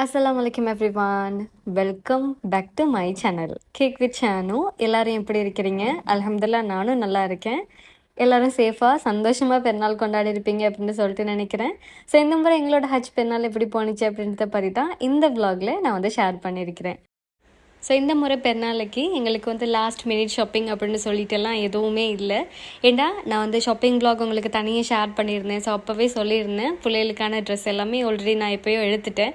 Assalamu alaikum everyone. Welcome back to my channel cake with Shenu எல்லாரும் எப்படி இருக்கிறீங்க? அலமதுல்லா நானும் நல்லா இருக்கேன். எல்லாரும் சேஃபாக சந்தோஷமாக பெருநாள் கொண்டாடி இருப்பீங்க அப்படின்னு சொல்லிட்டு நினைக்கிறேன். ஸோ இந்த முறை எங்களோட ஹஜ் பெருநாள் எப்படி போணுச்சு அப்படின்றத பற்றி தான் இந்த விலாகில் நான் வந்து ஷேர் பண்ணியிருக்கிறேன். ஸோ இந்த முறை பெருநாளைக்கு எங்களுக்கு வந்து லாஸ்ட் மினிட் ஷாப்பிங் அப்படின்னு சொல்லிட்டுலாம் எதுவுமே இல்லை. ஏண்டா நான் வந்து ஷாப்பிங் பிளாக் உங்களுக்கு தனியாக ஷேர் பண்ணியிருந்தேன். ஸோ அப்போவே சொல்லியிருந்தேன். பிள்ளைகளுக்கான ட்ரெஸ் எல்லாமே ஆல்ரெடி நான் எப்போயோ எடுத்துட்டேன்.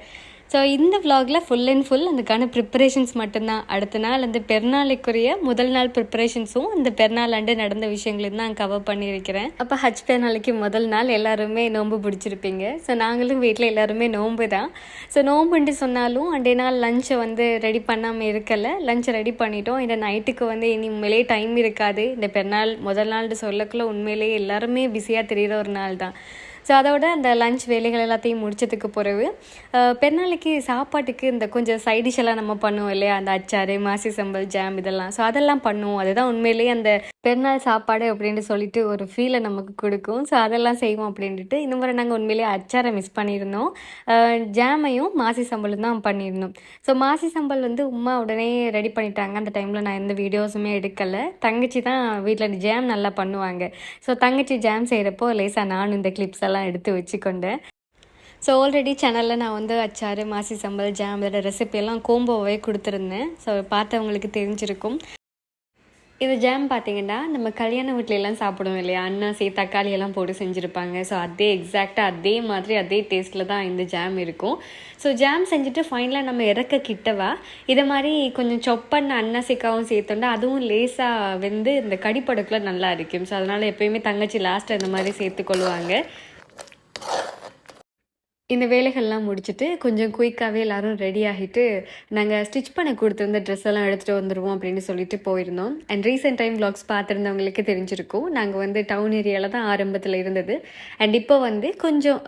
ஸோ இந்த விலாகில் ஃபுல் அண்ட் ஃபுல் அதுக்கான ப்ரிப்பரேஷன்ஸ் மட்டும்தான். அடுத்த நாள் அந்த பெருநாளைக்குரிய முதல் நாள் ப்ரிப்பரேஷன்ஸும் அந்த பெருநாள் அண்டு நடந்த விஷயங்களையும் தான் கவர் பண்ணியிருக்கிறேன். அப்போ ஹஜ் பெருநாளைக்கு முதல் நாள் எல்லாருமே நோன்பு பிடிச்சிருப்பீங்க. ஸோ நாங்களும் வீட்டில் எல்லாருமே நோன்பு தான். ஸோ நோன்புன்ட்டு சொன்னாலும் அண்டே நாள் லஞ்சை வந்து ரெடி பண்ணாமல் இருக்கலை. லஞ்சை ரெடி பண்ணிட்டோம். இந்த நைட்டுக்கு வந்து இனி டைம் இருக்காது. இந்த பெருநாள் முதல் நாள்னு சொல்லக்குள்ள உண்மையிலேயே எல்லாருமே பிஸியாக தெரிகிற ஒரு நாள் தான். ஸோ அதோட அந்த லஞ்ச் வேலைகள் எல்லாத்தையும் முடிச்சதுக்கு பிறகு பெருநாளைக்கு சாப்பாட்டுக்கு இந்த கொஞ்சம் சைடிஷ் எல்லாம் நம்ம பண்ணுவோம் இல்லையா? அந்த அச்சாறு மாசி சம்பல் ஜாம் இதெல்லாம். ஸோ அதெல்லாம் பண்ணுவோம். அதுதான் உண்மையிலேயே அந்த பெருநாள் சாப்பாடு அப்படின்ட்டு சொல்லிட்டு ஒரு ஃபீலை நமக்கு கொடுக்கும். ஸோ அதெல்லாம் செய்வோம் அப்படின்ட்டு இந்த முறை நாங்கள் உண்மையிலேயே அச்சாரை மிஸ் பண்ணியிருந்தோம். ஜாமையும் மாசி சம்பளும் தான் பண்ணியிருந்தோம். ஸோ மாசி சம்பல் வந்து உமா உடனே ரெடி பண்ணிட்டாங்க. அந்த டைமில் நான் எந்த வீடியோஸுமே எடுக்கலை. தங்கச்சி தான் வீட்டில் ஜாம் நல்லா பண்ணுவாங்க. ஸோ தங்கச்சி ஜாம் செய்கிறப்போ லேசாக நானும் இந்த கிளிப்ஸ் எல்லாம் எடுத்து வச்சுக்கொண்டேன். ஸோ ஆல்ரெடி சேனலில் நான் வந்து அச்சாறு மாசி சம்பல் ஜாம் இதோட ரெசிபியெல்லாம் கோம்போவே கொடுத்துருந்தேன். ஸோ பார்த்தவங்களுக்கு தெரிஞ்சிருக்கும். இது ஜாம் பார்த்தீங்கன்னா நம்ம கல்யாண வீட்டிலலாம் சாப்பிடுவோம் இல்லையா? அன்னாசி தக்காளி எல்லாம் போட்டு செஞ்சுருப்பாங்க. ஸோ அதே எக்ஸாக்டாக அதே மாதிரி அதே டேஸ்ட்டில் தான் இந்த ஜாம் இருக்கும். ஸோ ஜாம் செஞ்சுட்டு ஃபைனலாக நம்ம இறக்க கிட்டவா? இதை மாதிரி கொஞ்சம் சொப் அண்ணா அன்னாசிக்காவும் சேர்த்தோம்னா அதுவும் லேசாக வெந்து இந்த கடிப்படுக்குள்ள நல்லா இருக்கும். ஸோ அதனால் எப்பயுமே தங்கச்சி லாஸ்ட் அந்த மாதிரி சேர்த்துக்கொள்வாங்க. இந்த வேலைகள்லாம் முடிச்சுட்டு கொஞ்சம் குயிக்காகவே எல்லாரும் ரெடி ஆகிட்டு நாங்கள் ஸ்டிச் பண்ண கொடுத்துருந்த ட்ரெஸ் எல்லாம் எடுத்துகிட்டு வந்துடுவோம் அப்படின்னு சொல்லிட்டு போயிருந்தோம். அண்ட் ரீசெண்ட் டைம் vlogs பார்த்துருந்தவங்களுக்கு தெரிஞ்சிருக்கும். நாங்கள் வந்து டவுன் ஏரியாவில் தான் ஆரம்பத்தில் இருந்தது. அண்ட் இப்போ வந்து கொஞ்சம்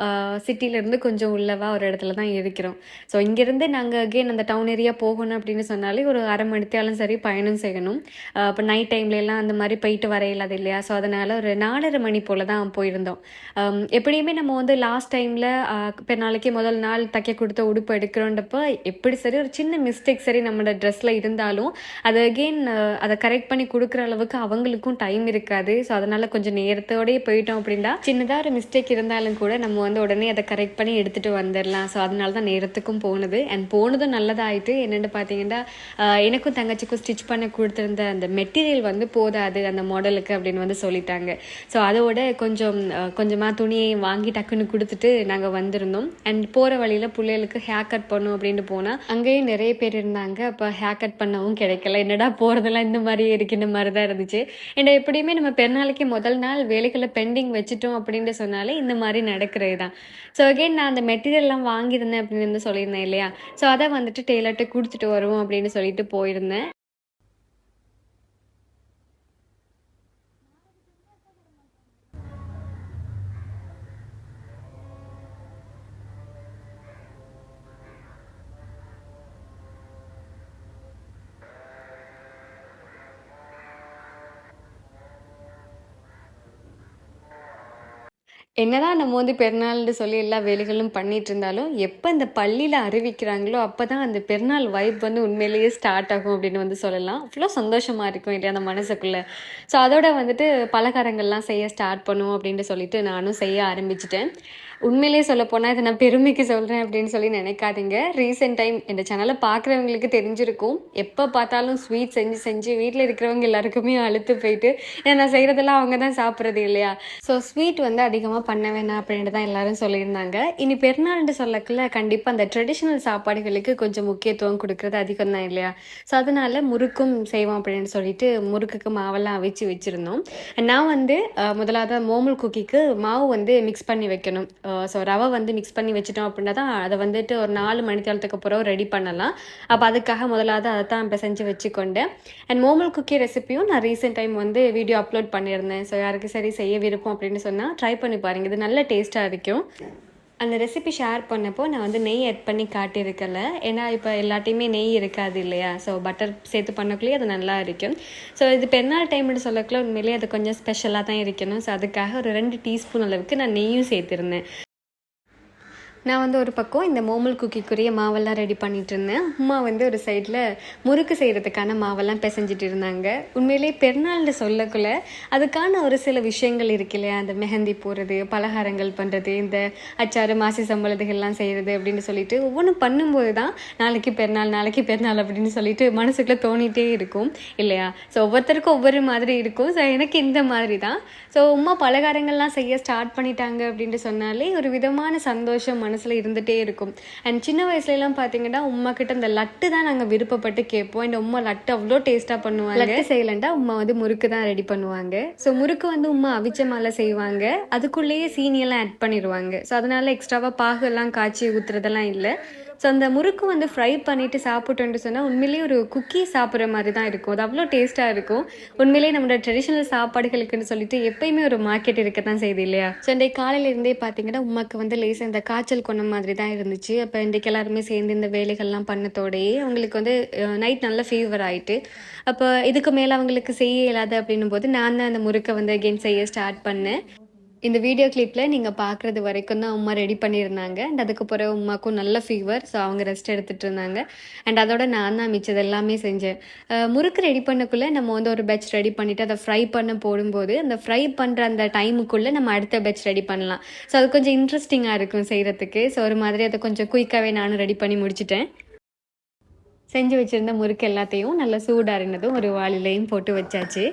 சிட்டியிலேருந்து கொஞ்சம் உள்ளவா ஒரு இடத்துல தான் இருக்கிறோம். ஸோ இங்கேருந்து நாங்கள் அகெயின் அந்த டவுன் ஏரியா போகணும் அப்படின்னு சொன்னாலே ஒரு அரை மணித்தாலும் சரி பயணம் செய்யணும். இப்போ நைட் டைம்ல எல்லாம் அந்த மாதிரி போயிட்டு வர இல்லாது இல்லையா? ஸோ அதனால் ஒரு நாலரை மணி போல் தான் போயிருந்தோம். எப்படியுமே நம்ம வந்து லாஸ்ட் டைமில் இப்போ நாளைக்கு முதல் நாள் தைக்க கொடுத்த உடுப்பு எடுக்கிறோன்றப்போ எப்படி சரி ஒரு சின்ன மிஸ்டேக் சரி நம்மளோட ட்ரெஸ்ஸில் இருந்தாலும் அதை அகெயின் அதை கரெக்ட் பண்ணி கொடுக்குற அளவுக்கு அவங்களுக்கும் டைம் இருக்காது. ஸோ அதனால் கொஞ்சம் நேரத்தோடயே போயிட்டோம் அப்படின்னா சின்னதாக ஒரு மிஸ்டேக் இருந்தாலும் கூட நம்ம வந்து உடனே அதை கரெக்ட் பண்ணி எடுத்துகிட்டு வந்துடலாம் ஸோ அதனால தான் நேரத்துக்கும் போனது. அண்ட் போனதும் நல்லதாகிட்டு என்னென்னு பார்த்தீங்கன்னா எனக்கும் தங்கச்சிக்கும் ஸ்டிச் பண்ண கொடுத்துருந்த அந்த மெட்டீரியல் வந்து போதாது அந்த மாடலுக்கு அப்படின்னு வந்து சொல்லிட்டாங்க. ஸோ அதோட கொஞ்சம் கொஞ்சமாக துணியை வாங்கி டக்குன்னு கொடுத்துட்டு நாங்கள் வந்திருந்தோம். அண்ட் போகிற வழியில் பிள்ளைகளுக்கு ஹேர் கட் பண்ணும் அப்படின்னு போனால் அங்கேயும் நிறைய பேர் இருந்தாங்க. அப்போ ஹேர் கட் பண்ணவும் கிடைக்கல. என்னடா போகிறதெல்லாம் இந்த மாதிரி இருக்கின்ற மாதிரி தான் இருந்துச்சு. அண்ட் எப்படியுமே நம்ம பெருநாளைக்கு முதல் நாள் வேலைகளை பெண்டிங் வச்சுட்டோம் அப்படின்ட்டு சொன்னாலே இந்த மாதிரி நடக்கிறது தான் ஸோ அகெயின் நான் அந்த மெட்டீரியல்லாம் வாங்கியிருந்தேன் அப்படின்னு வந்து சொல்லியிருந்தேன் இல்லையா? ஸோ அதை வந்துட்டு டெய்லர்கிட்ட கொடுத்துட்டு வருவோம் அப்படின்னு சொல்லிட்டு போயிருந்தேன். என்னதான் நம்ம வந்து பெருநாள்னு சொல்லி எல்லா வேலைகளும் பண்ணிட்டு இருந்தாலும் எப்போ இந்த பள்ளியில் அறிவிக்கிறாங்களோ அப்போ தான் அந்த பெருநாள் வைப் வந்து உண்மையிலேயே ஸ்டார்ட் ஆகும் அப்படின்னு வந்து சொல்லலாம். அவ்வளோ சந்தோஷமாக இருக்கும் இல்லையா அந்த மனசுக்குள்ளே. ஸோ அதோட வந்துட்டு பலகாரங்கள்லாம் செய்ய ஸ்டார்ட் பண்ணுவோம் அப்படின்ட்டு சொல்லிட்டு நானும் செய்ய ஆரம்பிச்சிட்டேன். உண்மையிலேயே சொல்ல போனால் இதை நான் பெருமைக்கு சொல்கிறேன் அப்படின்னு சொல்லி நினைக்காதீங்க. ரீசெண்ட் டைம் இந்த சேனலை பார்க்குறவங்களுக்கு தெரிஞ்சிருக்கும். எப்போ பார்த்தாலும் ஸ்வீட் செஞ்சு செஞ்சு வீட்டில் இருக்கிறவங்க எல்லாருக்குமே அழுத்து போயிட்டு ஏன்னா நான் செய்கிறதெல்லாம் அவங்க தான் சாப்பிட்றது இல்லையா? ஸோ ஸ்வீட் வந்து அதிகமாக பண்ண வேணாம் அப்படின்ட்டு தான் எல்லாரும் சொல்லியிருந்தாங்க. இனி பெருநாள்னு சொல்லக்குள்ள கண்டிப்பாக அந்த ட்ரெடிஷ்னல் சாப்பாடுகளுக்கு கொஞ்சம் முக்கியத்துவம் கொடுக்கறது அதிகம் தான் இல்லையா? ஸோ அதனால் முறுக்கும் செய்வோம் அப்படின்னு சொல்லிட்டு முறுக்குக்கு மாவெல்லாம் அவிச்சு வச்சுருந்தோம். நான் வந்து முதலாவது மோமல் குக்கிக்கு மாவு வந்து மிக்ஸ் பண்ணி வைக்கணும். ஸோ ரவை வந்து மிக்ஸ் பண்ணி வச்சிட்டோம் அப்படின்னா தான் அதை வந்துட்டு ஒரு நாலு மணி அப்புறம் ரெடி பண்ணலாம். அப்போ அதுக்காக முதலாவது அதை தான் செஞ்சு வச்சுக்கொண்டேன். அண்ட் மோமல் குக்கி ரெசிபியும் நான் ரீசெண்ட் டைம் வந்து வீடியோ அப்லோட் பண்ணியிருந்தேன். ஸோ யாருக்கு சரி செய்ய விருப்பம் அப்படின்னு சொன்னால் ட்ரை பண்ணி பாருங்கள் இது நல்ல டேஸ்ட்டாக இருக்கும். அந்த ரெசிபி ஷேர் பண்ணப்போ நான் வந்து நெய் ஆட் பண்ணி காட்டியிருக்கல ஏன்னா இப்போ எல்லாத்தையுமே நெய் இருக்காது இல்லையா? ஸோ பட்டர் சேர்த்து பண்ணக்குள்ளேயே அது நல்லா இருக்கும். ஸோ இது பெருநாள் டைம்னு சொல்லக்குள்ள உண்மையிலேயே அது கொஞ்சம் ஸ்பெஷலாக தான் இருக்கணும். ஸோ அதுக்காக ஒரு ரெண்டு டீஸ்பூன் அளவுக்கு நான் நெய்யும் சேர்த்துருந்தேன். நான் வந்து ஒரு பக்கம் இந்த மோமல் குக்கிக்குரிய மாவெல்லாம் ரெடி பண்ணிட்டு இருந்தேன் அம்மா வந்து ஒரு சைடில் முறுக்கு செய்கிறதுக்கான மாவெல்லாம் பிசைஞ்சிட்டு இருந்தாங்க. உண்மையிலே பெருநாள்னு சொல்லக்குள்ள அதுக்கான ஒரு சில விஷயங்கள் இருக்கு இல்லையா? அந்த மெஹந்தி போடுறது பலகாரங்கள் பண்ணுறது இந்த அச்சாறு மாசி சம்பளத்துகள்லாம் செய்கிறது அப்படின்னு சொல்லிட்டு ஒவ்வொன்றும் பண்ணும்போது தான் நாளைக்கு பெருநாள் நாளைக்கு பெருநாள் அப்படின்னு சொல்லிட்டு மனசுக்குள்ளே தோணிகிட்டே இருக்கும் இல்லையா? ஸோ ஒவ்வொருத்தருக்கும் ஒவ்வொரு மாதிரி இருக்கும். ஸோ எனக்கு இந்த மாதிரி தான். ஸோ உமா பலகாரங்கள்லாம் செய்ய ஸ்டார்ட் பண்ணிட்டாங்க அப்படின்ட்டு சொன்னாலே ஒரு விதமான சந்தோஷம் மனசில் இருந்துகிட்டே இருக்கும். அண்ட் சின்ன வயசுலலாம் பார்த்தீங்கன்னா உமா கிட்ட இந்த லட்டு தான் நாங்கள் விருப்பப்பட்டு கேட்போம் இந்த உமா லட்டு அவ்வளோ டேஸ்ட்டாக பண்ணுவாங்க. லட்டு செய்யலண்டா உமா வந்து முறுக்கு தான் ரெடி பண்ணுவாங்க. ஸோ முறுக்கு வந்து உமா அவிச்ச மாலை செய்வாங்க. அதுக்குள்ளேயே சீனியெல்லாம் ஆட் பண்ணிடுவாங்க. ஸோ அதனால எக்ஸ்ட்ராவாக பாகெல்லாம் காய்ச்சி ஊற்றுறதெல்லாம் இல்லை. ஸோ அந்த முறுக்கு வந்து ஃப்ரை பண்ணிவிட்டு சாப்பிட்டோன்ட்டு சொன்னால் உண்மையிலேயே ஒரு குக்கி சாப்பிட்ற மாதிரி தான் இருக்கும். அது அவ்வளோ டேஸ்ட்டாக இருக்கும். உண்மையிலேயே நம்மளோட ட்ரெடிஷ்னல் சாப்பாடுகளுக்குன்னு சொல்லிட்டு எப்பயுமே ஒரு மார்க்கெட் இருக்க தான் செய்யுது இல்லையா? ஸோ இன்றைக்கு காலையிலேருந்தே பார்த்தீங்கன்னா உமாக்கு வந்து லேசாக இந்த காய்ச்சல் கொண்ட மாதிரி தான் இருந்துச்சு. அப்போ இன்றைக்கு எல்லாருமே சேர்ந்து இந்த வேலைகள்லாம் பண்ணத்தோடையே அவங்களுக்கு வந்து நைட் நல்ல ஃபீவர் ஆகிட்டு அப்போ இதுக்கு மேலே அவங்களுக்கு செய்ய இயலாது அப்படின்னும் போது நான் தான் அந்த முறுக்கை வந்து அகெயின் செய்ய ஸ்டார்ட் பண்ணேன். இந்த வீடியோ கிளிப்பில் நீங்கள் பார்க்குறது வரைக்கும் தான் அம்மா ரெடி பண்ணியிருந்தாங்க. அண்ட் அதுக்கு பிறகு உமாக்கும் நல்ல ஃபீவர் ஸோ அவங்க ரெஸ்ட் எடுத்துகிட்டு இருந்தாங்க. அண்ட் அதோட நான் தான் மிச்சது எல்லாமே செஞ்சேன். முறுக்கு ரெடி பண்ணக்குள்ளே நம்ம வந்து ஒரு பேட்ச் ரெடி பண்ணிவிட்டு அதை ஃப்ரை பண்ண போடும்போது அந்த ஃப்ரை பண்ணுற அந்த டைமுக்குள்ளே நம்ம அடுத்த பேட்ச் ரெடி பண்ணலாம். ஸோ அது கொஞ்சம் இன்ட்ரெஸ்டிங்காக இருக்கும் செய்கிறதுக்கு ஸோ ஒரு மாதிரி அதை கொஞ்சம் குயிக்காகவே நானும் ரெடி பண்ணி முடிச்சிட்டேன். செஞ்சு வச்சுருந்த முறுக்கு எல்லாத்தையும் நல்லா சூடாறினதும் ஒரு வாளிலையும் போட்டு வச்சாச்சு.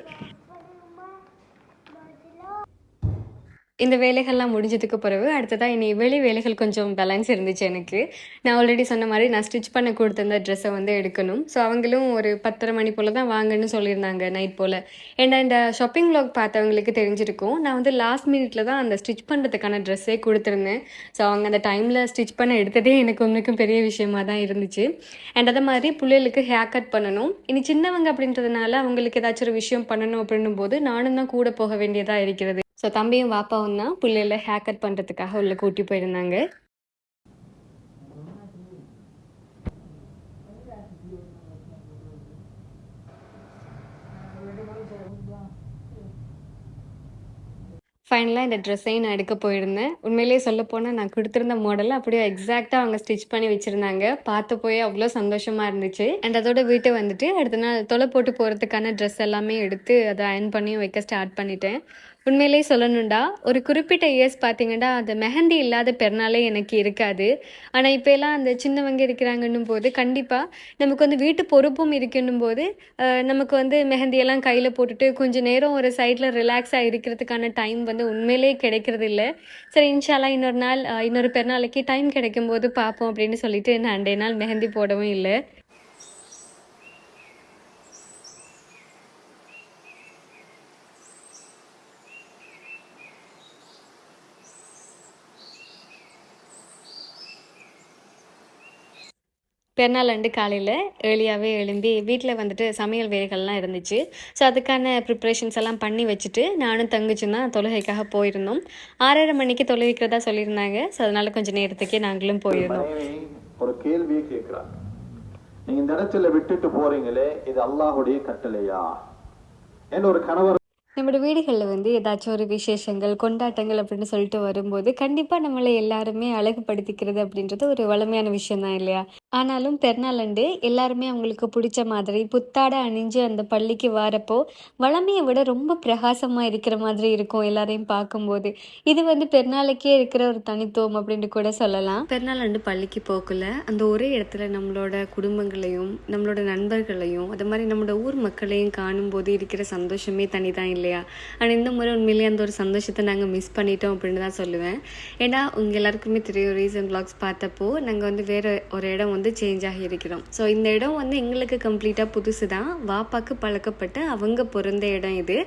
இந்த வேலைகள்லாம் முடிஞ்சதுக்கு பிறகு அடுத்ததாக இனி வெளி வேலைகள் கொஞ்சம் பேலன்ஸ் இருந்துச்சு எனக்கு. நான் ஆல்ரெடி சொன்ன மாதிரி நான் ஸ்டிச் பண்ண கொடுத்துருந்த ட்ரெஸ்ஸை வந்து எடுக்கணும். ஸோ அவங்களும் ஒரு பத்தரை மணி போல் தான் வாங்கன்னு சொல்லியிருந்தாங்க நைட் போல். ஏன்னா இந்த ஷாப்பிங் vlog பார்த்தவங்களுக்கு தெரிஞ்சிருக்கும். நான் வந்து லாஸ்ட் மினிட்ல தான் அந்த ஸ்டிச் பண்ணுறதுக்கான ட்ரெஸ்ஸே கொடுத்துருந்தேன். ஸோ அவங்க அந்த டைமில் ஸ்டிச் பண்ண எடுத்ததே எனக்கு ஒன்றுக்கும் பெரிய விஷயமா தான் இருந்துச்சு. அண்ட் அதே மாதிரி பிள்ளைகளுக்கு ஹேர் கட் பண்ணணும். இனி சின்னவங்க அப்படின்றதுனால அவங்களுக்கு ஏதாச்சும் ஒரு விஷயம் பண்ணணும் அப்படின்னும் போது நானும் தான் கூட போக வேண்டியதாக இருக்கிறது. ஸோ தம்பியும் பாப்பாவும் தான் பிள்ளையில ஹேர் கட் பண்ணுறதுக்காக உள்ள கூட்டி போயிருந்தாங்க. ஃபைனலாக இந்த ட்ரெஸ்ஸையும் நான் எடுக்க போயிருந்தேன். உண்மையிலேயே சொல்லப்போனால் நான் கொடுத்துருந்த மாடலை அப்படியே எக்ஸாக்டாக அவங்க ஸ்டிச் பண்ணி வச்சுருந்தாங்க. பார்த்து போய் அவ்வளோ சந்தோஷமாக இருந்துச்சு. அண்ட் அதோட வீட்டை வந்துட்டு அடுத்த நாள் தொலை போட்டு போகிறதுக்கான ட்ரெஸ் எல்லாமே எடுத்து அதை அயன் பண்ணி வைக்க ஸ்டார்ட் பண்ணிட்டேன். உண்மையிலேயே சொல்லணுண்டா ஒரு குறிப்பிட்ட இயர்ஸ் பார்த்தீங்கன்னா அந்த மெஹந்தி இல்லாத பெருநாளே எனக்கு இருக்காது. ஆனால் இப்போலாம் அந்த சின்னவங்க இருக்கிறாங்கன்னும் போது கண்டிப்பாக நமக்கு வந்து வீட்டு பொறுப்பும் இருக்குன்னும் போது நமக்கு வந்து மெஹந்தியெல்லாம் கையில் போட்டுட்டு கொஞ்சம் நேரம் ஒரு சைடில் ரிலாக்ஸாக இருக்கிறதுக்கான டைம் வந்து உண்மையிலே கிடைக்கிறது இல்லை சரி இன்ஷாலா இன்னொரு நாள் இன்னொரு பெருநாளைக்கு டைம் கிடைக்கும் போது பார்ப்போம் அப்படின்னு சொல்லிட்டு நான் அண்டே நாள் மெஹந்தி போடவும் இல்லை. பெருநாள் அண்டு காலையில் ஏர்லியாகவே எழும்பி வீட்டில் வந்துட்டு சமையல் வேலைகள்லாம் இருந்துச்சு. ஸோ அதுக்கான ப்ரிப்ரேஷன்ஸ் எல்லாம் பண்ணி வச்சுட்டு நானும் தங்கச்சும் தான் தொழுகைக்காக போயிருந்தோம். ஆறரை மணிக்கு தொழுவிக்கிறதா சொல்லியிருந்தாங்க. ஸோ அதனால கொஞ்சம் நேரத்துக்கே நாங்களும் போயிருந்தோம். ஒரு கேள்வியை கேட்கிறார் நீங்கள் இந்த இடத்துல விட்டுட்டு போறீங்களே இது அல்லாஹுடைய கட்டளையா? என்று ஒரு கணவர் நம்மளோட வீடுகளில் வந்து ஏதாச்சும் ஒரு விசேஷங்கள் கொண்டாட்டங்கள் அப்படின்னு சொல்லிட்டு வரும்போது கண்டிப்பாக நம்மளை எல்லாருமே அழகுபடுத்திக்கிறது அப்படின்றது ஒரு வளமையான விஷயம் தான் இல்லையா? ஆனாலும் பெருநாளண்டு எல்லாருமே அவங்களுக்கு பிடிச்ச மாதிரி புத்தாடை அணிஞ்சு அந்த பள்ளிக்கு வரப்போ வளமையை விட ரொம்ப பிரகாசமாக இருக்கிற மாதிரி இருக்கும் எல்லாரையும் பார்க்கும்போது. இது வந்து பெருநாளைக்கே இருக்கிற ஒரு தனித்துவம் அப்படின்னு கூட சொல்லலாம். பெருநாளண்டு பள்ளிக்கு போகல அந்த ஒரே இடத்துல நம்மளோட குடும்பங்களையும் நம்மளோட நண்பர்களையும் அது மாதிரி நம்மளோட ஊர் மக்களையும் காணும்போது இருக்கிற சந்தோஷமே தனிதான் இல்லை இல்லையா? ஆனால் இந்த முறை உண்மையிலேயே அந்த ஒரு சந்தோஷத்தை நாங்கள் மிஸ் பண்ணிட்டோம் அப்படின்னு தான் சொல்லுவேன். ஏன்னா உங்கள் எல்லாருக்குமே தெரியும் ரீசன் பிளாக்ஸ் பார்த்தப்போ நாங்கள் வந்து வேறு ஒரு இடம் வந்து சேஞ்ச் ஆகி இருக்கிறோம். ஸோ இந்த இடம் வந்து எங்களுக்கு கம்ப்ளீட்டாக புதுசு தான். வாப்பாக்கு பழக்கப்பட்டு அவங்க பிறந்த இடம் இது.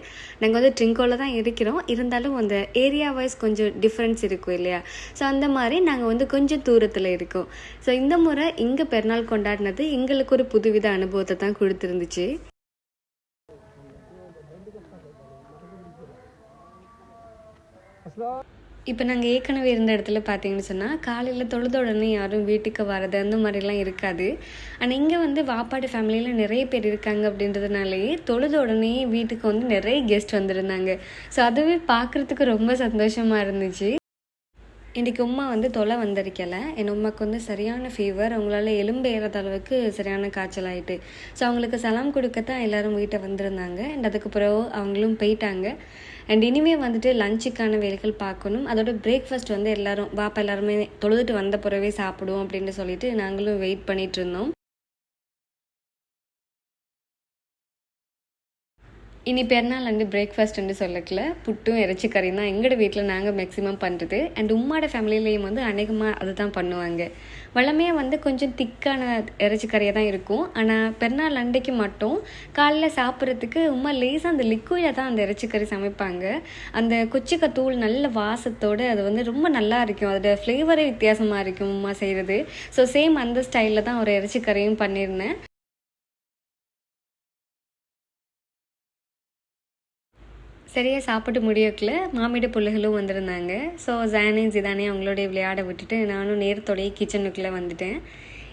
நாங்கள் வந்து ட்ரிங்கோவில் தான் இருக்கிறோம். இருந்தாலும் அந்த ஏரியா வைஸ் கொஞ்சம் டிஃப்ரென்ஸ் இருக்கும் இல்லையா? ஸோ அந்த மாதிரி நாங்கள் வந்து கொஞ்சம் தூரத்தில் இருக்கோம். ஸோ இந்த முறை இங்கே பெருநாள் கொண்டாடினது எங்களுக்கு ஒரு புதுவித அனுபவத்தை தான் கொடுத்துருந்துச்சு. இப்போ நாங்கள் ஏற்கனவே இருந்த இடத்துல பார்த்தீங்கன்னு சொன்னால் காலையில் தொழுத உடனே யாரும் வீட்டுக்கு வர்றது அந்த மாதிரிலாம் இருக்காது. ஆனால் இங்கே வந்து வாப்பாடு ஃபேமிலியில் நிறைய பேர் இருக்காங்க அப்படின்றதுனாலேயே தொழுத உடனே வீட்டுக்கு வந்து நிறைய கெஸ்ட் வந்திருந்தாங்க. ஸோ அதுவே பார்க்குறதுக்கு ரொம்ப சந்தோஷமாக இருந்துச்சு. இன்றைக்கி உமா வந்து தொலை வந்திருக்கல. என் உமாக்கு வந்து சரியான ஃபீவர் அவங்களால எலும்பு ஏறாத அளவுக்கு சரியான காய்ச்சல் ஆயிட்டு. ஸோ அவங்களுக்கு சலாம் கொடுக்கத்தான் எல்லாரும் வீட்டை வந்திருந்தாங்க. அண்ட் அதுக்கு பிறகு அவங்களும் போயிட்டாங்க. அண்ட் இனிமே வந்துட்டு லஞ்சுக்கான வேலைகள் பார்க்கணும். அதோட பிரேக்ஃபாஸ்ட் வந்து எல்லாரும் பாப்பா எல்லாருமே தொழுதுட்டு வந்த பிறவே சாப்பிடுவோம் அப்படின்னு சொல்லிட்டு நாங்களும் வெயிட் பண்ணிட்டு இருந்தோம். இனி பெருநாள் வந்து பிரேக்ஃபாஸ்ட் வந்து சொல்லக்கல புட்டும் இறைச்சி கறியும் தான் எங்களோட வீட்டில் நாங்கள் மேக்ஸிமம் பண்ணுறது அண்ட் உம்மாட ஃபேமிலிலேயும் வந்து அநேகமாக அதுதான் பண்ணுவாங்க. வளமையாக வந்து கொஞ்சம் திக்கான இறைச்சி கறியாக தான் இருக்கும். ஆனால் பெருநாள் அன்றைக்கு மட்டும் காலைல சாப்பிட்றதுக்கு உம்மா லேசாக அந்த லிக்விடாக தான் அந்த இறைச்சி கறி சமைப்பாங்க. அந்த கொச்சிக்காய் தூள் நல்ல வாசத்தோடு அது வந்து ரொம்ப நல்லா இருக்கும். அதோட ஃப்ளேவரே வித்தியாசமாக இருக்கும் உம்மா செய்கிறது ஸோ சேம் அந்த ஸ்டைலில் தான் ஒரு இறைச்சி கறியும் பண்ணியிருந்தேன் சரியாக சாப்பிட்டு முடியக்குள்ள மாமிட பிள்ளைகளும் வந்திருந்தாங்க. ஸோ ஜானின் ஜிதானே அவங்களோடைய விளையாட விட்டுட்டு நானும் நேரத்தோடைய கிச்சனுக்குள்ளே வந்துட்டேன்.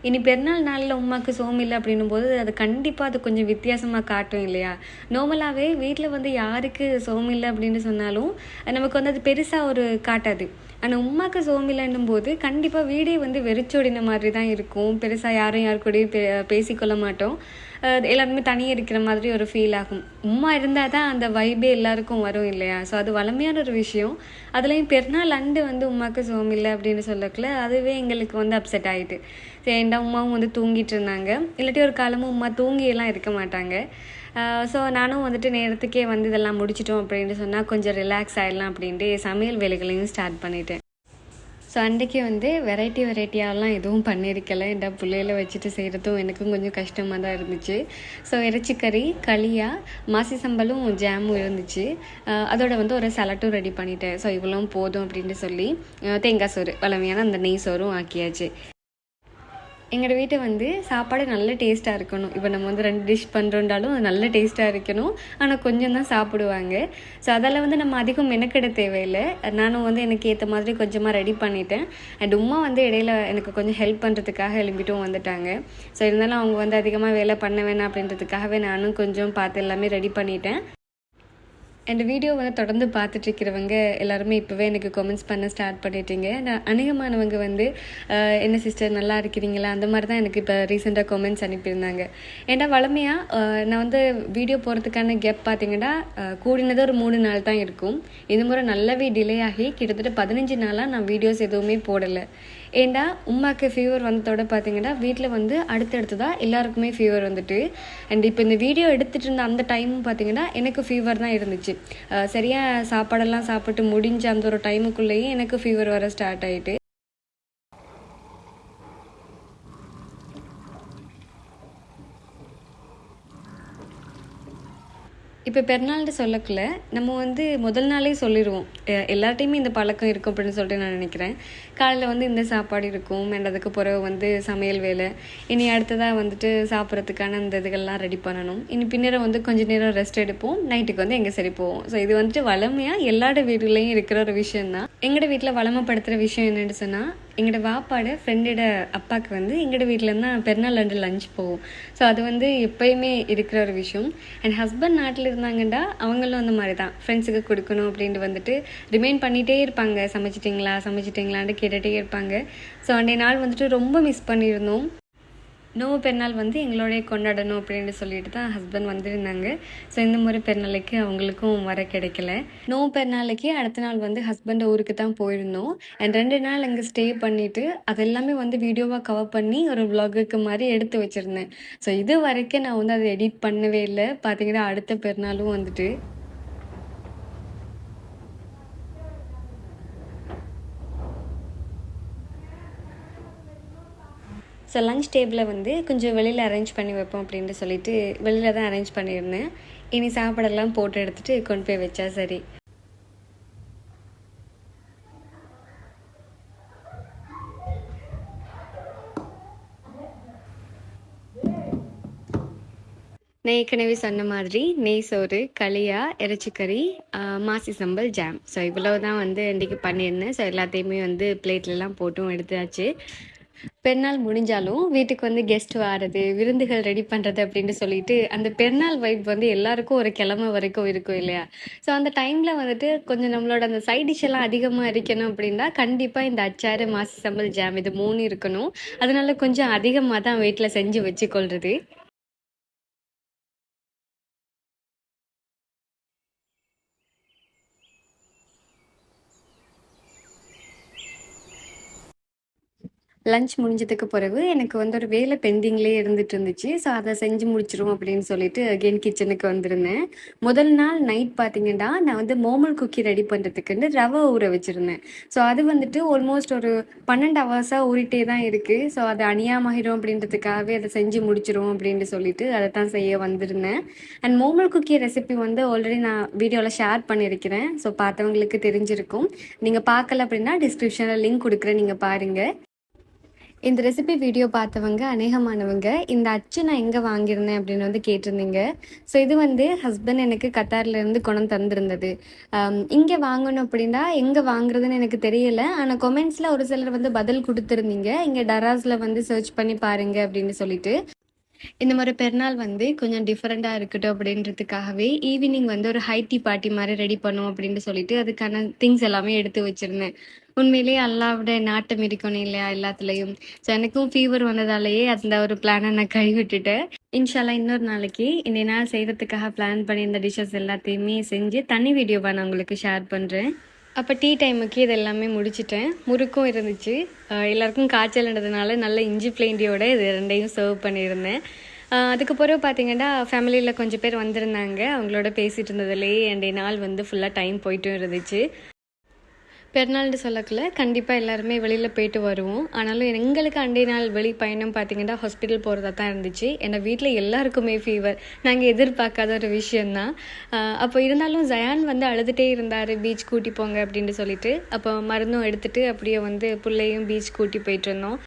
இனி பெருநாள் நாளில் உமாக்கு சோம் இல்லை அப்படின்னும் போது அது கண்டிப்பாக அது கொஞ்சம் வித்தியாசமாக காட்டும் இல்லையா? நார்மலாகவே வீட்டில் வந்து யாருக்கு சோம் இல்லை அப்படின்னு சொன்னாலும் நமக்கு வந்து அது பெருசாக ஒரு காட்டாது. ஆனால் உமாக்கு சோம் போது கண்டிப்பாக வீடே வந்து வெறிச்சோடின மாதிரி தான் இருக்கும். பெருசாக யாரும் யார் கூடயும் பே பேசிக்கொள்ள மாட்டோம். எல்லாருமே தனியாக இருக்கிற மாதிரி ஒரு ஃபீல் ஆகும். உம்மா இருந்தால் தான் அந்த வைபே எல்லாருக்கும் வரும் இல்லையா? ஸோ அது வளமையான ஒரு விஷயம். அதுலேயும் பெருநாள் அண்டு வந்து உமாக்கு சோம் இல்லை அப்படின்னு சொல்லக்குள்ள அதுவே எங்களுக்கு வந்து அப்செட் ஆகிட்டு ஏண்டா உமாவும் வந்து தூங்கிட்டு இருந்தாங்க. இல்லாட்டி ஒரு காலமும் உமா தூங்கியெல்லாம் இருக்க மாட்டாங்க. ஸோ நானும் வந்துட்டு நேரத்துக்கே வந்து இதெல்லாம் முடிச்சிட்டோம் அப்படின்ட்டு சொன்னால் கொஞ்சம் ரிலாக்ஸ் ஆகிடலாம் அப்படின்ட்டு சமையல் வேலைகளையும் ஸ்டார்ட் பண்ணிட்டேன். ஸோ அன்றைக்கி வந்து வெரைட்டி வெரைட்டியாலாம் எதுவும் பண்ணியிருக்கல. இந்த பிள்ளையில வச்சுட்டு செய்கிறதும் எனக்கும் கொஞ்சம் கஷ்டமாக தான் இருந்துச்சு. ஸோ இறைச்சிக்கறி களியா மாசி சம்பலும் ஜாமும் இருந்துச்சு. அதோட வந்து ஒரு சலட்டும் ரெடி பண்ணிட்டேன். ஸோ இவ்வளோ போதும் அப்படின்ட்டு சொல்லி தேங்காய் சோறு வளமையான அந்த நெய் சோறும் ஆக்கியாச்சு. எங்களோட வீட்டை வந்து சாப்பாடு நல்ல டேஸ்ட்டாக இருக்கணும். இப்போ நம்ம வந்து ரெண்டு டிஷ் பண்ணுறோண்டாலும் அது நல்ல டேஸ்ட்டாக இருக்கணும். ஆனால் கொஞ்சம் தான் சாப்பிடுவாங்க. ஸோ அதில் வந்து நம்ம அதிகம் மெனக்கெட தேவையில்லை. நானும் வந்து எனக்கு ஏற்ற மாதிரி கொஞ்சமாக ரெடி பண்ணிட்டேன். அண்ட் உமா வந்து இடையில எனக்கு கொஞ்சம் ஹெல்ப் பண்ணுறதுக்காக எழும்பிட்டும் வந்துட்டாங்க. ஸோ இருந்தாலும் அவங்க வந்து அதிகமாக வேலை பண்ண வேணாம் அப்படின்றதுக்காகவே நானும் கொஞ்சம் பார்த்து எல்லாமே ரெடி பண்ணிட்டேன். இந்த வீடியோ வந்து தொடர்ந்து பார்த்துட்ருக்கிறவங்க எல்லாருமே இப்போவே எனக்கு கமெண்ட்ஸ் பண்ண ஸ்டார்ட் பண்ணிட்டீங்க. நான் அநேகமானவங்க வந்து என்ன சிஸ்டர் நல்லா இருக்கிறீங்களா? அந்த மாதிரி தான் எனக்கு இப்போ ரீசெண்டாக கமெண்ட்ஸ் அனுப்பியிருந்தாங்க. ஏன்னா வளமையாக நான் வந்து வீடியோ போகிறதுக்கான கேப் பார்த்தீங்கன்னா கூடினது ஒரு மூணு நாள் தான் இருக்கும். இது முறை நல்லாவே டிலே ஆகி கிட்டத்தட்ட பதினஞ்சு நாளாக நான் வீடியோஸ் எதுவுமே போடலை. ஏண்டா உமாக்கு ஃபீவர் வந்ததோட பார்த்தீங்கன்னா வீட்டில் வந்து அடுத்தடுத்ததாக எல்லாருக்குமே ஃபீவர் வந்துட்டு. அண்ட் இப்போ இந்த வீடியோ எடுத்துகிட்டு இருந்த அந்த டைமும் பார்த்தீங்கன்னா எனக்கு ஃபீவர் தான் இருந்துச்சு. சரியாக சாப்பாடெல்லாம் சாப்பிட்டு முடிஞ்ச அந்த ஒரு டைமுக்குள்ளேயே எனக்கு ஃபீவர் வர ஸ்டார்ட் ஆயிட்டு. இப்போ பெருநாள்னு சொல்லக்குள்ள நம்ம வந்து முதல் நாளே சொல்லிடுவோம். எல்லார்ட்டையுமே இந்த பழக்கம் இருக்கும் அப்படின்னு சொல்லிட்டு நான் நினைக்கிறேன். காலையில் வந்து இந்த சாப்பாடு இருக்கும். அண்ட் அதுக்கு பிறகு வந்து சமையல் வேலை. இனி அடுத்ததாக வந்துட்டு சாப்பிட்றதுக்கான அந்த இதுகள்லாம் ரெடி பண்ணணும். இனி பின்னர வந்து கொஞ்ச நேரம் ரெஸ்ட் எடுப்போம். நைட்டுக்கு வந்து எங்கே சரி போவோம். ஸோ இது வந்துட்டு வளமையாக எல்லாரோட வீடுகளையும் இருக்கிற ஒரு விஷயம் தான் எங்களோட வீட்டில் வளமைப்படுத்துகிற விஷயம் என்னென்னு சொன்னால் எங்களோட வாப்பாட ஃப்ரெண்டோட அப்பாவுக்கு வந்து எங்களோட வீட்டிலேருந்து தான் பெருநாள் ரெண்டு லஞ்ச் போகும் ஸோ அது வந்து எப்பயுமே இருக்கிற ஒரு விஷயம். அண்ட் ஹஸ்பண்ட் நாட்டில் இருந்தாங்கண்டா அவங்களும் அந்த மாதிரி தான் ஃப்ரெண்ட்ஸுக்கு கொடுக்கணும் அப்படின்ட்டு வந்துட்டு ரிமைண்ட் பண்ணிகிட்டே இருப்பாங்க. சமைச்சிட்டிங்களா சமைச்சிட்டிங்களான்னு கேட்டுகிட்டே இருப்பாங்க. ஸோ அன்றைய நாள் வந்துட்டு ரொம்ப மிஸ் பண்ணியிருந்தோம். நோவு பெருநாள் வந்து எங்களோடைய கொண்டாடணும் அப்படின்னு சொல்லிட்டு தான் ஹஸ்பண்ட் வந்திருந்தாங்க. ஸோ இந்த முறை பெருநாளைக்கு அவங்களுக்கும் வர கிடைக்கல. நோவு பெருநாளைக்கு அடுத்த நாள் வந்து ஹஸ்பண்ட் ஊருக்கு தான் போயிருந்தோம். அண்ட் ரெண்டு நாள் அங்கே ஸ்டே பண்ணிவிட்டு அதெல்லாமே வந்து வீடியோவாக கவர் பண்ணி ஒரு விலாகுக்கு மாதிரி எடுத்து வச்சுருந்தேன். ஸோ இது வரைக்கும் நான் வந்து அதை எடிட் பண்ணவே இல்லை. பார்த்தீங்கன்னா அடுத்த பெருநாளும் வந்துட்டு ஸோ லஞ்ச் டேபிளை வந்து கொஞ்சம் வெளியில் அரேஞ்ச் பண்ணி வைப்போம் அப்படின்ட்டு சொல்லிட்டு வெளியில் தான் அரேஞ்ச் பண்ணியிருந்தேன். இனி சாப்பாடெல்லாம் போட்டு எடுத்துகிட்டு கொண்டு போய் வச்சா சரி. நான் ஏற்கனவே சொன்ன மாதிரி நெய் சோறு களியா இறைச்சிக்கறி மாசி சம்பல் ஜாம் ஸோ இவ்வளவு தான் வந்து இன்றைக்கி பண்ணியிருந்தேன். ஸோ எல்லாத்தையுமே வந்து பிளேட்லலாம் போட்டும் எடுத்தாச்சு. பெருநாள் முடிஞ்சாலும் வீட்டுக்கு வந்து கெஸ்ட் வாரது விருந்துகள் ரெடி பண்ணுறது அப்படின்னு சொல்லிட்டு அந்த பெருநாள் வைப் வந்து எல்லாருக்கும் ஒரு கிழமை வரைக்கும் இருக்கும் இல்லையா? ஸோ அந்த டைமில் வந்துட்டு கொஞ்சம் நம்மளோட அந்த சைட் டிஷ் எல்லாம் அதிகமாக இருக்கணும் அப்படின்னா கண்டிப்பாக இந்த அச்சாறு மாசு சம்பல் ஜாம் இது மூணு இருக்கணும். அதனால கொஞ்சம் அதிகமாக தான் வீட்டில் செஞ்சு வச்சுக்கொள்றது. லஞ்ச் முடிஞ்சதுக்கு பிறகு எனக்கு வந்து ஒரு வேலை பெண்டிங்லேயே இருந்துட்டு இருந்துச்சு ஸோ அதை செஞ்சு முடிச்சிரும் அப்படின்னு சொல்லிட்டு அகெயின் கிச்சனுக்கு வந்திருந்தேன். முதல் நாள் நைட் பார்த்தீங்கன்னா நான் வந்து மோமல் குக்கி ரெடி பண்ணுறதுக்குன்னு ரவை ஊற வச்சுருந்தேன். ஸோ அது வந்துட்டு ஆல்மோஸ்ட் ஒரு பன்னெண்டு ஹவர்ஸாக ஊறிட்டே தான் இருக்குது ஸோ அது அநியாமாகிடும் அப்படின்றதுக்காகவே அதை செஞ்சு முடிச்சிரும் அப்படின்னு சொல்லிட்டு அதை தான் செய்ய வந்திருந்தேன். அண்ட் மோமல் குக்கி ரெசிபி வந்து ஆல்ரெடி நான் வீடியோவில் ஷேர் பண்ணியிருக்கிறேன். ஸோ பார்த்தவங்களுக்கு தெரிஞ்சிருக்கும். நீங்கள் பார்க்கல அப்படின்னா டிஸ்கிரிப்ஷனில் லிங்க் கொடுக்குறேன். நீங்கள் பாருங்கள் இந்த ரெசிபி வீடியோ பார்த்தவங்க அநேகமானவங்க இந்த அச்சு நான் எங்கே வாங்கியிருந்தேன் அப்படின்னு வந்து கேட்டிருந்தீங்க. ஸோ இது வந்து ஹஸ்பண்ட் எனக்கு கத்தார்லேருந்து குணம் தந்திருந்தது. இங்கே வாங்கணும் அப்படின்னா எங்கே வாங்குறதுன்னு எனக்கு தெரியல. ஆனால் கொமெண்ட்ஸில் ஒரு சிலர் வந்து பதில் கொடுத்துருந்தீங்க. இங்கே டராஸில் வந்து சர்ச் பண்ணி பாருங்க அப்படின்னு சொல்லிட்டு. இந்த மாதிரி பெருநாள் வந்து கொஞ்சம் டிஃப்ரெண்ட்டாக இருக்கட்டும் அப்படின்றதுக்காகவே ஈவினிங் வந்து ஒரு ஹை டீ பார்ட்டி மாதிரி ரெடி பண்ணும் அப்படின்னு சொல்லிட்டு அதுக்கான திங்ஸ் எல்லாமே எடுத்து வச்சுருந்தேன். உண்மையிலேயே அல்லாவோட நாட்டம் இருக்கணும் இல்லையா எல்லாத்துலேயும்? ஸோ எனக்கும் ஃபீவர் வந்ததாலேயே அந்த ஒரு பிளானை நான் கைவிட்டுட்டேன். இன்ஷால்லா இன்னொரு நாளைக்கு இந்த நாள் செய்கிறதுக்காக பிளான் பண்ணி இந்த டிஷ்ஷஸ் எல்லாத்தையுமே செஞ்சு தனி வீடியோவை நான் உங்களுக்கு ஷேர் பண்ணுறேன் அப்போ டீ டைமுக்கு இது எல்லாமே முடிச்சிட்டேன். முறுக்கும் இருந்துச்சு. எல்லாருக்கும் காய்ச்சல்ன்றதுனால நல்ல இஞ்சி பிளேண்டியோட இது ரெண்டையும் சர்வ் பண்ணியிருந்தேன். அஹ் அதுக்கு பிறகு பார்த்தீங்கன்னா ஃபேமிலியில் கொஞ்சம் பேர் வந்திருந்தாங்க. அவங்களோட பேசிகிட்டு இருந்ததுலேயே என்னுடைய நாள் வந்து ஃபுல்லாக டைம் போயிட்டும் இருந்துச்சு. பெருநாள்னு சொல்லக்கில் கண்டிப்பாக எல்லாருமே வெளியில் போயிட்டு வருவோம். ஆனாலும் எங்களுக்கு அண்டை நாள் வெளி பயணம் பார்த்தீங்கன்னா ஹாஸ்பிட்டல் போகிறதா தான் இருந்துச்சு. ஏன்னா வீட்டில் எல்லாருக்குமே ஃபீவர் நாங்கள் எதிர்பார்க்காத ஒரு விஷயந்தான் அப்போ இருந்தாலும் ஜயான் வந்து அழுதுகிட்டே இருந்தார் பீச் கூட்டி போங்க அப்படின்ட்டு சொல்லிட்டு. அப்போ மருந்தும் எடுத்துகிட்டு அப்படியே வந்து பிள்ளையும் பீச் கூட்டி போயிட்டு இருந்தோம்.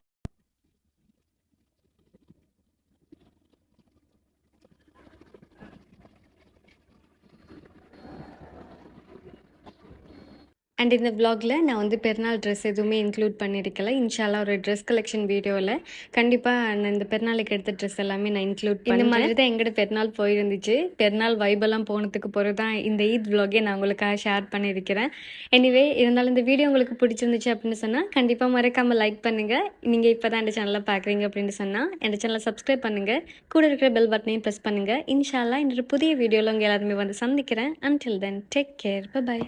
அண்ட் இந்த vlogல நான் வந்து பெருநாள் ட்ரெஸ் எதுவுமே இன்க்ளூட் பண்ணியிருக்கல இன்ஷால்லா ஒரு ட்ரெஸ் கலெக்ஷன் வீடியோவில் கண்டிப்பாக நான் இந்த பெருநாளுக்கு எடுத்த ட்ரெஸ் எல்லாமே நான் இன்க்ளூட் இந்த மாதிரி தான் எங்கிட்ட பெருநாள் போயிருந்துச்சு. பெருநாள் வைபெல்லாம் போனதுக்கு பிறகு தான் இந்த ஈத் vlog-ஐ நான் உங்களுக்காக ஷேர் பண்ணியிருக்கிறேன் எனிவே இருந்தாலும் இந்த வீடியோ உங்களுக்கு பிடிச்சிருந்துச்சு அப்படின்னு சொன்னால் கண்டிப்பாக மறக்காமல் லைக் பண்ணுங்கள் நீங்கள் இப்போ தான் இந்த சேனலை பார்க்குறீங்க அப்படின்னு சொன்னால் இந்த சேனலை சப்ஸ்கிரைப் பண்ணுங்கள் கூட இருக்கிற பெல் பட்டனையும் ப்ரெஸ் பண்ணுங்கள் இன்ஷால்லா இன்னொரு புதிய வீடியோவில் உங்கள் எல்லாருமே வந்து சந்திக்கிறேன். Until then take care bye